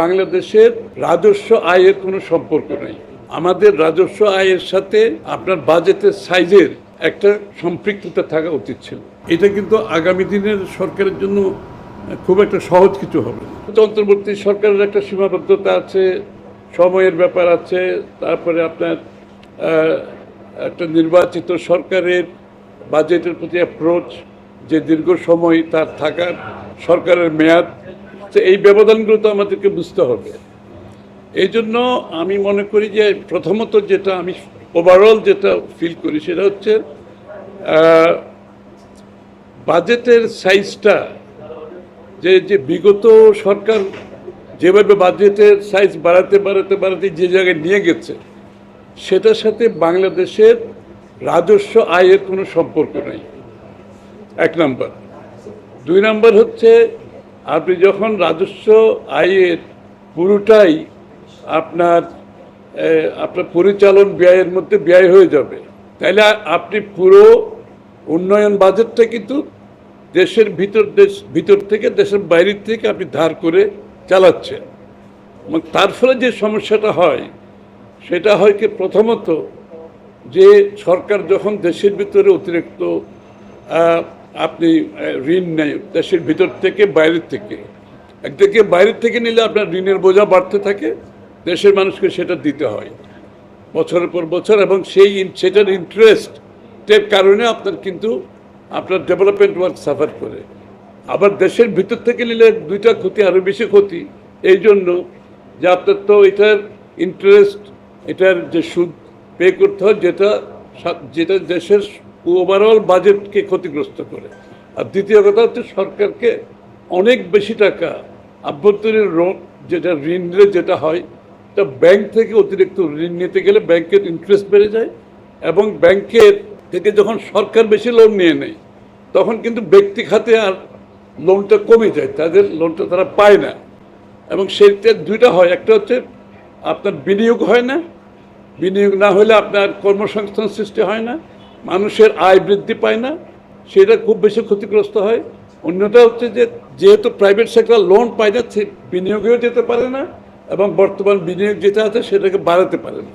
বাংলাদেশের রাজস্ব আয়ের কোনো সম্পর্ক নেই। আমাদের রাজস্ব আয়ের সাথে আপনার বাজেটের সাইজের একটা সম্পৃক্ততা থাকা উচিত ছিল। এটা কিন্তু আগামী দিনের সরকারের জন্য খুব একটা সহজ কিছু হবে অন্তর্বর্তী সরকারের একটা সীমাবদ্ধতা আছে, সময়ের ব্যাপার আছে, তারপরে আপনার একটা নির্বাচিত সরকারের বাজেটের প্রতি অ্যাপ্রোচ যে দীর্ঘ সময় তার থাকার সরকারের মেয়াদ তো এই ব্যবধানগুলো তো আমাদেরকে বুঝতে হবে। এই জন্য আমি মনে করি যে প্রথমত যেটা আমি ওভারঅল যেটা ফিল করি সেটা হচ্ছে বাজেটের সাইজটা যে যে বিগত সরকার যেভাবে বাজেটের সাইজ বাড়াতে বাড়াতে বাড়াতে যে জায়গায় নিয়ে গেছে, সেটার সাথে বাংলাদেশের রাজস্ব আয়ের কোনো সম্পর্ক নেই। এক নম্বর। দুই নম্বর হচ্ছে আপনি যখন রাজস্ব আয়ের পুরোটাই আপনার আপনার পরিচালন ব্যয়ের মধ্যে ব্যয় হয়ে যাবে, তাহলে আপনি পুরো উন্নয়ন বাজেটটা কিন্তু দেশের ভিতর, দেশ, ভিতর থেকে, দেশের বাইরের থেকে আপনি ধার করে চালাচ্ছেন। এবং তার ফলে যে সমস্যাটা হয়, সেটা হয় কি প্রথমত যে সরকার যখন দেশের ভিতরে অতিরিক্ত আপনি ঋণ নেয় দেশের ভিতর থেকে, বাইরের থেকে। একদিকে বাইরের থেকে নিলে আপনার ঋণের বোঝা বাড়তে থাকে, দেশের মানুষকে সেটা দিতে হয়। বছরের পর বছর এবং সেই সেটার ইন্টারেস্টের কারণে আপনার কিন্তু, আপনার ডেভেলপমেন্ট ওয়ার্ক সাফার করে। আবার দেশের ভিতর থেকে নিলে দুইটা ক্ষতি আরও বেশি ক্ষতি, এই জন্য যে আপনার তো এটার ইন্টারেস্ট এটার যে সুদ পে করতে হয়, যেটা যেটা দেশের ওভারঅল বাজেটকে ক্ষতিগ্রস্ত করে। আর দ্বিতীয় কথা হচ্ছে সরকারকে অনেক বেশি টাকা আভ্যন্তরীণ যেটা ঋণ নিলে যেটা হয়, তা ব্যাংক থেকে অতিরিক্ত ঋণ নিতে গেলে ব্যাংকের ইন্টারেস্ট বেড়ে যায় এবং ব্যাংকের থেকে যখন সরকার বেশি লোন নিয়ে নেয়, তখন কিন্তু ব্যক্তি খাতে আর লোনটা কমে যায়, তাদের লোনটা তারা পায় না। এবং সেইটা দুইটা হয়, একটা হচ্ছে আপনার বিনিয়োগ হয় না, বিনিয়োগ না হলে আপনার কর্মসংস্থান সৃষ্টি হয় না মানুষের আয় বৃদ্ধি পায় না, সেটা খুব বেশি ক্ষতিগ্রস্ত হয়। অন্যটা হচ্ছে যে, যেহেতু প্রাইভেট সেক্টর লোন পায় না বিনিয়োগেও যেতে পারে না, এবং বর্তমান বিনিয়োগ যেটা আছে, সেটাকে বাড়াতে পারে না।